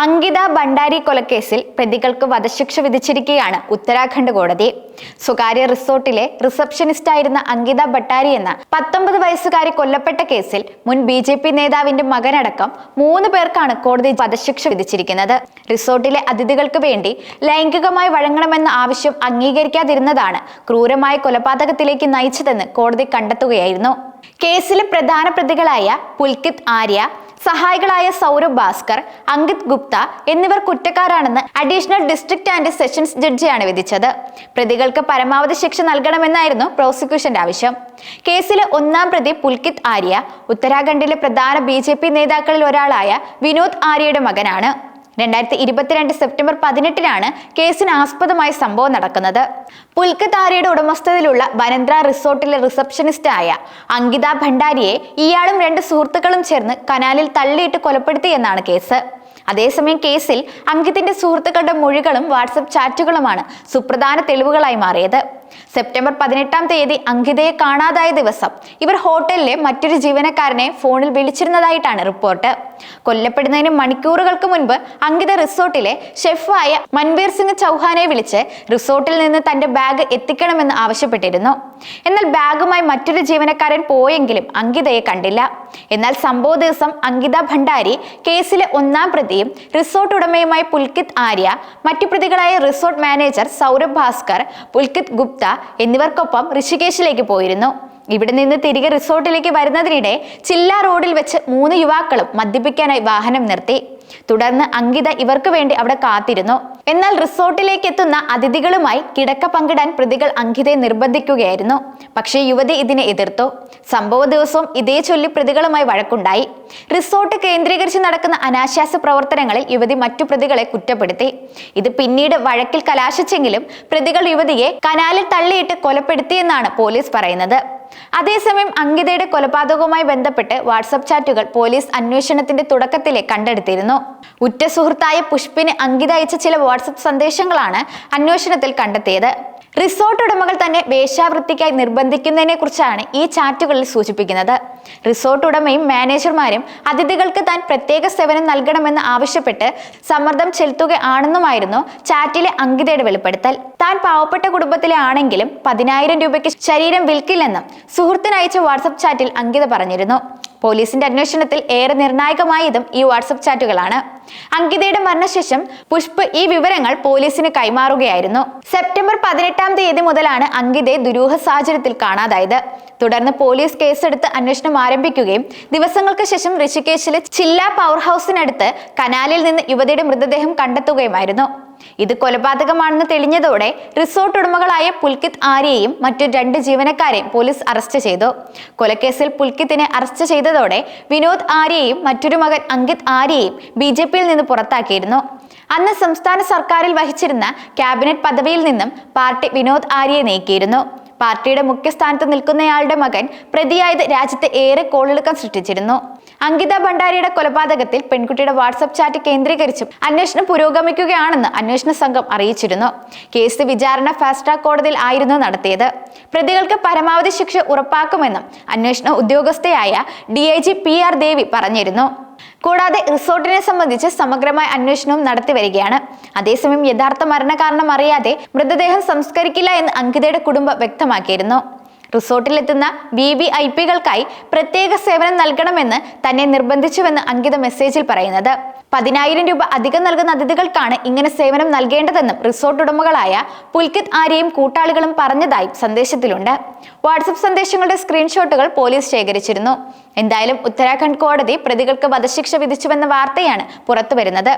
അങ്കിത ഭണ്ഡാരി കൊലക്കേസിൽ പ്രതികൾക്ക് വധശിക്ഷ വിധിച്ചിരിക്കുകയാണ് ഉത്തരാഖണ്ഡ് കോടതി. സ്വകാര്യ റിസോർട്ടിലെ റിസപ്ഷനിസ്റ്റായിരുന്ന അങ്കിത ഭട്ടാരി എന്ന പത്തൊമ്പത് വയസ്സുകാരി കൊല്ലപ്പെട്ട കേസിൽ മുൻ ബി ജെ പി നേതാവിന്റെ മകനടക്കം മൂന്ന് പേർക്കാണ് കോടതി വധശിക്ഷ വിധിച്ചിരിക്കുന്നത്. റിസോർട്ടിലെ അതിഥികൾക്ക് വേണ്ടി ലൈംഗികമായി വഴങ്ങണമെന്ന ആവശ്യം അംഗീകരിക്കാതിരുന്നതാണ് ക്രൂരമായ കൊലപാതകത്തിലേക്ക് നയിച്ചതെന്ന് കോടതി കണ്ടെത്തുകയായിരുന്നു. കേസിലെ പ്രധാന പ്രതികളായ പുൽകിത് ആര്യ സഹായികളായ സൗരഭ് ഭാസ്കർ അങ്കിത് ഗുപ്ത എന്നിവർ കുറ്റക്കാരാണെന്ന് അഡീഷണൽ ഡിസ്ട്രിക്ട് ആൻഡ് സെഷൻസ് ജഡ്ജിയാണ് വിധിച്ചത്. പ്രതികൾക്ക് പരമാവധി ശിക്ഷ നൽകണമെന്നായിരുന്നു പ്രോസിക്യൂഷന്റെ ആവശ്യം. കേസിലെ ഒന്നാം പ്രതി പുൽകിത് ആര്യ ഉത്തരാഖണ്ഡിലെ പ്രധാന ബി നേതാക്കളിൽ ഒരാളായ വിനോദ് ആര്യയുടെ മകനാണ്. രണ്ടായിരത്തി ഇരുപത്തിരണ്ട് സെപ്റ്റംബർ പതിനെട്ടിനാണ് കേസിന് ആസ്പദമായ സംഭവം നടക്കുന്നത്. പുൽക്കത്താരയുടെ ഉടമസ്ഥതയിലുള്ള വനന്ദ്ര റിസോർട്ടിലെ റിസപ്ഷനിസ്റ്റായ അങ്കിത ഭണ്ഡാരിയെ ഇയാളും രണ്ട് സുഹൃത്തുക്കളും ചേർന്ന് കനാലിൽ തള്ളിയിട്ട് കൊലപ്പെടുത്തി എന്നാണ് കേസ്. അതേസമയം കേസിൽ അങ്കിത്തിന്റെ സുഹൃത്തുക്കളുടെ മൊഴികളും വാട്സപ്പ് ചാറ്റുകളുമാണ് സുപ്രധാന തെളിവുകളായി മാറിയത്. സെപ്റ്റംബർ പതിനെട്ടാം തീയതി അങ്കിതയെ കാണാതായ ദിവസം ഇവർ ഹോട്ടലിലെ മറ്റൊരു ജീവനക്കാരനെ ഫോണിൽ വിളിച്ചിരുന്നതായിട്ടാണ് റിപ്പോർട്ട്. കൊല്ലപ്പെടുന്നതിന് മണിക്കൂറുകൾക്ക് മുൻപ് അങ്കിത റിസോർട്ടിലെ ഷെഫായ മൻവീർ സിംഗ് ചൗഹാനെ വിളിച്ച് റിസോർട്ടിൽ നിന്ന് തന്റെ ബാഗ് എത്തിക്കണമെന്ന് ആവശ്യപ്പെട്ടിരുന്നു. എന്നാൽ ബാഗുമായി മറ്റൊരു ജീവനക്കാരൻ പോയെങ്കിലും അങ്കിതയെ കണ്ടില്ല. എന്നാൽ സംഭവ ദിവസം അങ്കിത ഭണ്ഡാരി കേസിലെ ഒന്നാം പ്രതിയും റിസോർട്ട് ഉടമയുമായ പുൽകിത് ആര്യ മറ്റു പ്രതികളായ റിസോർട്ട് മാനേജർ സൗരഭ് ഭാസ്കർ പുൽകിത് ഗുപ്ത എന്നിവർക്കൊപ്പം ഋഷികേശിലേക്ക് പോയിരുന്നു. ഇവിടെ നിന്ന് തിരികെ റിസോർട്ടിലേക്ക് വരുന്നതിനിടെ ചില്ല റോഡിൽ വെച്ച് മൂന്ന് യുവാക്കളും മദ്യപിക്കാനായി വാഹനം നിർത്തി. തുടർന്ന് അങ്കിത ഇവർക്ക് വേണ്ടി അവിടെ കാത്തിരുന്നു. എന്നാൽ റിസോർട്ടിലേക്ക് എത്തുന്ന അതിഥികളുമായി കിടക്ക പങ്കിടാൻ പ്രതികൾ അങ്കിതയെ നിർബന്ധിക്കുകയായിരുന്നു. പക്ഷേ യുവതി ഇതിനെ എതിർത്തു. സംഭവ ദിവസവും ഇതേ ചൊല്ലി പ്രതികളുമായി വഴക്കുണ്ടായി. റിസോർട്ട് കേന്ദ്രീകരിച്ച് നടക്കുന്ന അനാശാസ പ്രവർത്തനങ്ങളിൽ യുവതി മറ്റു പ്രതികളെ കുറ്റപ്പെടുത്തി. ഇത് പിന്നീട് വഴക്കിൽ കലാശിച്ചെങ്കിലും പ്രതികൾ യുവതിയെ കനാലിൽ തള്ളിയിട്ട് കൊലപ്പെടുത്തിയെന്നാണ് പോലീസ് പറയുന്നത്. അതേസമയം അങ്കിതയുടെ കൊലപാതകവുമായി ബന്ധപ്പെട്ട് വാട്സപ്പ് ചാറ്റുകൾ പോലീസ് അന്വേഷണത്തിന്റെ തുടക്കത്തിലെ കണ്ടെടുത്തിരുന്നു. ഉറ്റ സുഹൃത്തായ പുഷ്പിന് അങ്കിത അയച്ച ചില വാട്സപ്പ് സന്ദേശങ്ങളാണ് അന്വേഷണത്തിൽ കണ്ടെത്തിയത്. റിസോർട്ട് ഉടമകൾ തന്നെ വേശ്യാവൃത്തിക്കായി നിർബന്ധിക്കുന്നതിനെ കുറിച്ചാണ് ഈ ചാറ്റുകളിൽ സൂചിപ്പിക്കുന്നത്. റിസോർട്ട് ഉടമയും മാനേജർമാരും അതിഥികൾക്ക് താൻ പ്രത്യേക സേവനം നൽകണമെന്ന് ആവശ്യപ്പെട്ട് സമ്മർദ്ദം ചെലുത്തുകയാണെന്നുമായിരുന്നു ചാറ്റിലെ അങ്കിതയുടെ വെളിപ്പെടുത്തൽ. താൻ പാവപ്പെട്ട കുടുംബത്തിലെ ആണെങ്കിലും പതിനായിരം രൂപയ്ക്ക് ശരീരം വിൽക്കില്ലെന്നും സുഹൃത്തിനയച്ച വാട്സപ്പ് ചാറ്റിൽ അങ്കിത പറഞ്ഞിരുന്നു. പോലീസിന്റെ അന്വേഷണത്തിൽ ഏറെ നിർണായകമായതും ഈ വാട്സപ്പ് ചാറ്റുകളാണ്. അങ്കിതയുടെ മരണശേഷം പുഷ്പ് ഈ വിവരങ്ങൾ പോലീസിന് കൈമാറുകയായിരുന്നു. സെപ്റ്റംബർ പതിനെട്ടാം തീയതി മുതലാണ് അങ്കിതയെ ദുരൂഹ സാഹചര്യത്തിൽ കാണാതായത്. തുടർന്ന് പോലീസ് കേസെടുത്ത് അന്വേഷണം ആരംഭിക്കുകയും ദിവസങ്ങൾക്ക് ശേഷം ഋഷികേശിലെ ചില്ല പവർ ഹൗസിനടുത്ത് കനാലിൽ നിന്ന് യുവതിയുടെ മൃതദേഹം കണ്ടെത്തുകയുമായിരുന്നു. ഇത് കൊലപാതകമാണെന്ന് തെളിഞ്ഞതോടെ റിസോർട്ട് ഉടമകളായ പുൽകിത് ആര്യയെയും മറ്റു രണ്ട് ജീവനക്കാരെയും പോലീസ് അറസ്റ്റ് ചെയ്തു. കൊലക്കേസിൽ പുൽകിത്തിനെ അറസ്റ്റ് ചെയ്തതോടെ വിനോദ് ആര്യയെയും മറ്റൊരു മകൻ അങ്കിത് ആര്യയെയും ബി ജെ പിയിൽ നിന്ന് പുറത്താക്കിയിരുന്നു. അന്ന് സംസ്ഥാന സർക്കാരിൽ വഹിച്ചിരുന്ന ക്യാബിനറ്റ് പദവിയിൽ നിന്നും പാർട്ടി വിനോദ് ആര്യയെ നീക്കിയിരുന്നു. പാർട്ടിയുടെ മുഖ്യസ്ഥാനത്ത് നിൽക്കുന്നയാളുടെ മകൻ പ്രതിയായത് രാജ്യത്തെ ഏറെ കോളിളക്കം സൃഷ്ടിച്ചിരുന്നു. അങ്കിത ഭണ്ഡാരിയുടെ കൊലപാതകത്തിൽ പെൺകുട്ടിയുടെ വാട്സപ്പ് ചാറ്റ് കേന്ദ്രീകരിച്ചും അന്വേഷണം പുരോഗമിക്കുകയാണെന്ന് അന്വേഷണ സംഘം അറിയിച്ചിരുന്നു. കേസ് വിചാരണ ഫാസ്റ്റ് ട്രാക്ക് കോടതിയിൽ ആയിരുന്നു നടത്തിയത്. പ്രതികൾക്ക് പരമാവധി ശിക്ഷ ഉറപ്പാക്കുമെന്നും അന്വേഷണ ഉദ്യോഗസ്ഥയായ D I G P R Devi പറഞ്ഞിരുന്നു. കൂടാതെ റിസോർട്ടിനെ സംബന്ധിച്ച് സമഗ്രമായ അന്വേഷണവും നടത്തി വരികയാണ്. അതേസമയം യഥാർത്ഥ മരണകാരണം അറിയാതെ മൃതദേഹം സംസ്കരിക്കില്ല എന്ന് അങ്കിതയുടെ കുടുംബം വ്യക്തമാക്കിയിരുന്നു. റിസോർട്ടിലെത്തുന്ന വി വി ഐ പികൾക്കായി പ്രത്യേക സേവനം നൽകണമെന്ന് തന്നെ നിർബന്ധിച്ചുവെന്ന് അങ്കിത മെസ്സേജിൽ പറയുന്നത്. പതിനായിരം രൂപ അധികം നൽകുന്ന അതിഥികൾക്കാണ് ഇങ്ങനെ സേവനം നൽകേണ്ടതെന്നും റിസോർട്ട് ഉടമകളായ പുൽകിത് ആര്യയും കൂട്ടാളികളും പറഞ്ഞതായും സന്ദേശത്തിലുണ്ട്. വാട്സപ്പ് സന്ദേശങ്ങളുടെ സ്ക്രീൻഷോട്ടുകൾ പോലീസ് ശേഖരിച്ചിരുന്നു. എന്തായാലും ഉത്തരാഖണ്ഡ് കോടതി പ്രതികൾക്ക് വധശിക്ഷ വിധിച്ചുവെന്ന വാർത്തയാണ് പുറത്തുവരുന്നത്.